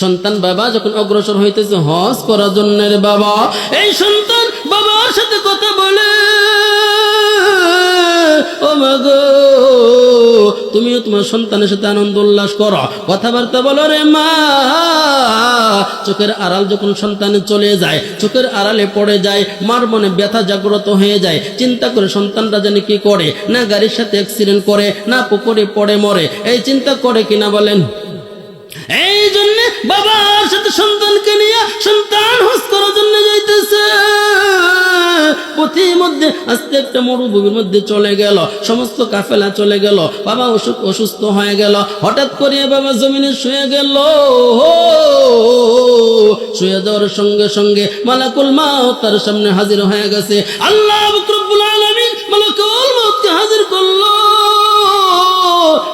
সন্তান বাবা যখন অগ্রসর হইতেছে, হজ করার জন্য বাবা, এই সন্তান বাবার সাথে কথা বলে, ও তুমিও তোমার সন্তানের সাথে আনন্দ উল্লাস করো। কথাবার্তা বলো রে মা, চোখের আড়াল যখন সন্তানে চলে যায়, চোখের আড়ালে পড়ে যায়, মার মনে ব্যথা জাগ্রত হয়ে যায়, চিন্তা করে সন্তানরা জানি কি করে? না গাড়ির সাথে অ্যাক্সিডেন্ট করে, না পুকুরে পড়ে মরে। এই চিন্তা করে কিনা বলেন? এই জন্য বাবার সাথে সন্তানকে নিয়ে সন্তান হজ করার জন্য যাইতেছে। আস্তে একটা মরুভূমির মধ্যে চলে সমস্ত অসুখ অসুস্থ হয়ে বাবা শুয়ে গেল। শুয়ে সঙ্গে সঙ্গে মালাকুল তার সামনে হাজির হয়ে গেছে। আল্লাহ মালাকুল মাউতকে হাজির করল।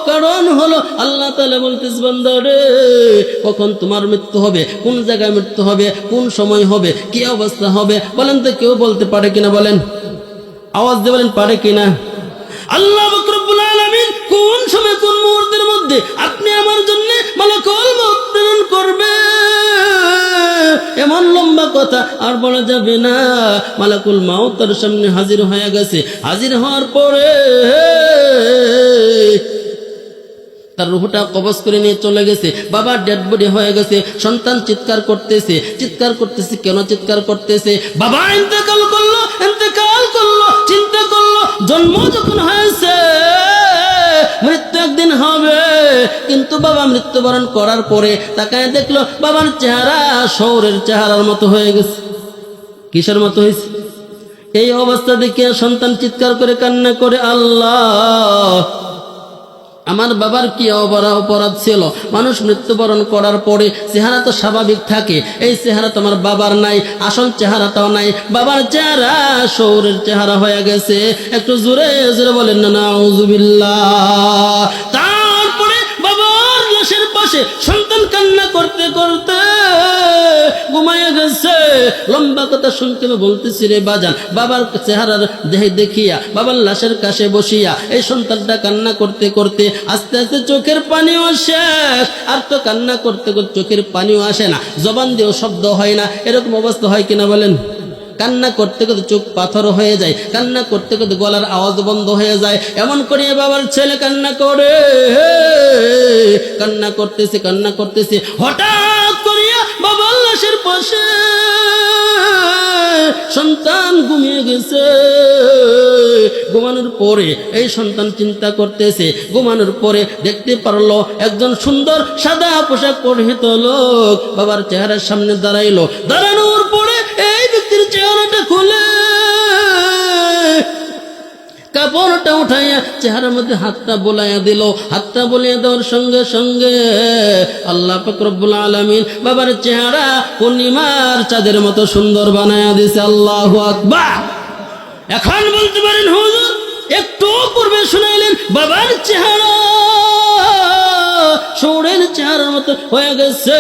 কারণ হলো আল্লাহ তালা বলতেস বান্দারে কখন তোমার মৃত্যু হবে? কোন জায়গায় মৃত্যু হবে? কোন সময় হবে? কি অবস্থা হবে? বলেন তো, কেউ বলতে পারে কিনা বলেন? আওয়াজ দিয়ে বলেন, পারে কিনা? আল্লাহ বকরবুল আলমিন কোন সময়, কোন মুহূর্তের মধ্যে আপনি আমার জন্য মালাকুল প্রেরণ করবে এমন লম্বা কথা আর বলা যাবে না। মালাকুল মাও তার সামনে হাজির হয়ে গেছে। হাজির হওয়ার পরে তার রুহটা কবজ করে নিয়ে চলে গেছে। বাবা ডেড বডি হয়ে গেছে। সন্তান চিৎকার করতেছে। চিৎকার করতেছে কেন চিৎকার করতেছে? বাবা ইন্তেকাল করল ইন্তেকাল করল, চিন্তা করল, জন্ম যখন হয়েছে, মৃত্যু একদিন হবে। কিন্তু বাবা মৃত্যুবরণ করার পরে তাকায় দেখল, বাবার চেহারা শৌরের চেহারার মতো হয়ে গেছে। কিসের মতো হয়েছে? এই অবস্থা দেখে সন্তান চিৎকার করে কান্না করে, আল্লাহ! আমার বাবার কি অপরা অপরাধ ছিল? মানুষ মৃত্যুবরণ করার পরে চেহারা তো স্বাভাবিক থাকে। এই চেহারা তোমার বাবার নাই, আসল চেহারাটাও নাই। বাবার চেহারা শৌরের চেহারা হয়ে গেছে। একটু জোরে জোরে বলেন না নাউজুবিল্লাহ তারপরে বাবার লাশের পাশে সন্তান কান্না করতে করতে ঘুমাইয়া গেছে। লম্বা কথা শুনতে বলতেছি রে বাজান, বাবার চেহারার দেহে দেখিয়া, বাবার লাশের কাছে বসিয়া, এই সন্তানটা কান্না করতে করতে আস্তে আস্তে চোখের পানিও শেষ। আর তো কান্না করতে করতে চোখের পানিও আসে না, জবান দিয়েও শব্দ হয় না। এরকম অবস্থা হয় কিনা বলেন? কান্না করতে করতে চোখ পাথর হয়ে যায়, কান্না করতে করতে গলার আওয়াজ বন্ধ হয়ে যায়। এমন করে বাবার ছেলে কান্না করে। কান্না করতেছে কান্না করতেছে। হঠাৎ করিয়া বাবার সন্তান ঘুমিয়ে গেছে। ঘুমানোর পরে এই সন্তান চিন্তা করতেছে, ঘুমানোর পরে দেখতে পারল একজন সুন্দর সাদা পোশাক পরিহিত লোক। বাবার চেহারার সামনে দাঁড়াইলো। দাঁড়ানোর পরে এই ব্যক্তির চেহারাটা খুলে। কাপড়টা উঠাইয়া চেহারার মধ্যে হাতটা বোলাইয়া দিল। হাতটা বলিয়া দেওয়ার সঙ্গে সঙ্গে আল্লাহ ফকরবুল আলমিন বাবার চেহারা পূর্ণিমার চাঁদের মতো সুন্দর বানায়া দিছে। আল্লাহ আকবার। এখন বলতে পারেন, হুজুর, একটু পূর্বে শুনাইলেন, বাবার চেহারা সৌরের চেহারার মতো হয়ে গেছে।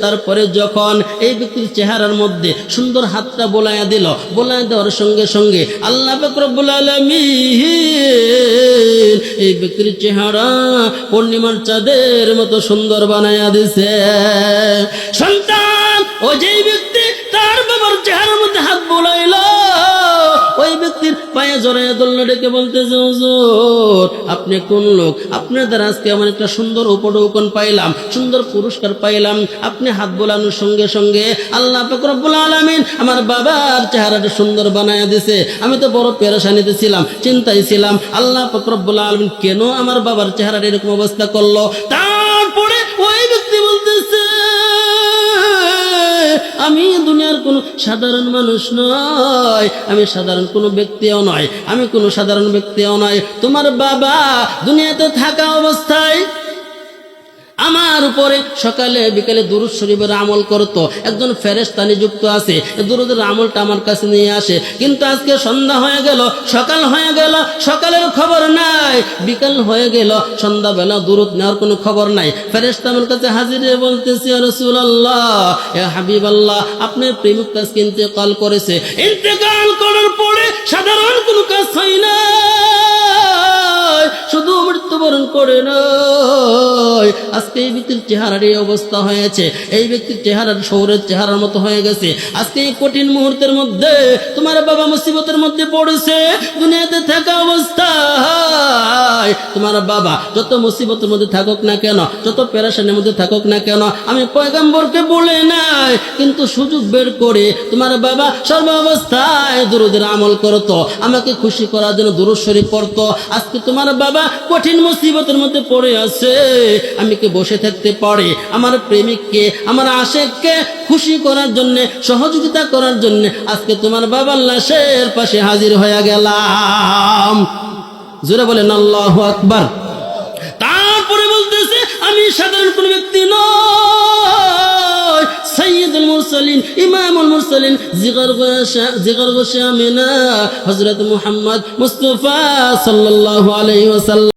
তারপরে যখন এই ব্যক্তির চেহারার মধ্যে সুন্দর হাতটা বোলাইয়া দিল বোলাইয়া দেওয়ার সঙ্গে সঙ্গে আল্লাহ বকরবুল এই ব্যক্তির চেহারা পূর্ণিমার চাঁদের মতো সুন্দর বানাইয়া দিছে। সন্তান, ও যেই ব্যক্তি তার বাবার চেহারার মধ্যে হাত বোলাইল ব্যক্তির পায়ে জড়াইয়া দোলনা ডেকে বলতেছে, হুজুর, আপনি কোন লোক? আপনার দ্বারা আজকে আমার একটা সুন্দর উপঢৌকন পাইলাম, সুন্দর পুরস্কার পাইলাম। আপনি হাত বোলানোর সঙ্গে সঙ্গে আল্লাহ ফকরবুল আলমিন আমার বাবার চেহারাটা সুন্দর বানায়া দিছে। আমি তো বড় পেরেশানিতে ছিলাম চিন্তায় ছিলাম আল্লাহ ফকরবুল আলমিন কেন আমার বাবার চেহারাটা এরকম অবস্থা করল? তারপরে ওই ব্যক্তি বলতেছে সাধারণ মানুষ নয়। আমি সাধারণ কোনো ব্যক্তিও নয়। আমি কোনো সাধারণ ব্যক্তিও নয়। তোমার বাবা দুনিয়াতে থাকা অবস্থায় আমার উপরে সকালে বিকালে দুরুদ শরীফের আমল করতো। একজন ফেরেস্তা নিযুক্ত আছে। দুরুদের আমলটা আমার কাছে নিয়ে আসে। কিন্তু আজকে সন্ধ্যা হয়ে গেল, সকাল হয়ে গেল, সকালের খবর নাই। বিকাল হয়ে গেল, সন্ধ্যাবেলা দুরুদ নেওয়ার কোনো খবর নাই। ফেরেস্তা আমার কাছে হাজিরে বলতেছি রসুল আল্লাহ এ হাবিব আল্লাহ আপনার প্রেমিক কাজ কিনতে কল করেছে। ইন্তেকাল করার পরে সাধারণ কোনো কাজ হয় না। মৃত্যুবরণ করে নয় আজকে এই ব্যক্তির চেহারার এই অবস্থা হয়েছে। এই ব্যক্তির চেহারার শহরের চেহারার মতো হয়ে গেছে। আজকে এই কঠিন মুহূর্তের মধ্যে তোমার বাবা মুসিবতের মধ্যে পড়েছে। দুনিয়াতে থাকা অবস্থায় তোমার বাবা যত মুসিবতের মধ্যে থাকুক না কেন, যত পেরাশানের মধ্যে থাকুক না কেন, আমি পয়গাম্বরকে বলে নাই। কিন্তু সুযোগ বের করে তোমার বাবা সর্বাবস্থায় দুরুদের আমল করতো। আমাকে খুশি করার জন্য দুরুদ শরীফ পড়তো। আজকে তোমার বাবা কঠিন মুসিবতের মধ্যে পড়ে আছে। আমি কি বসে থাকতে পারে? আমার প্রেমিককে, আমার আশেককে খুশি করার জন্য, সহযোগিতা করার জন্য আজকে তোমার বাবার লাশের পাশে হাজির হয়ে গেলাম। জোরে বলেন, আল্লাহ আকবার। তারপরে বলতেছে, আমি সাধারণ কোন ব্যক্তি নয় সৈয়দুল মুরসালিন, ইমামুল মুরসালিন, জিগর জিগর গোশা মিনা হযরত মুহাম্মদ মুস্তাফা সাল্লাল্লাহু আলাইহি ওয়াসাল্লাম।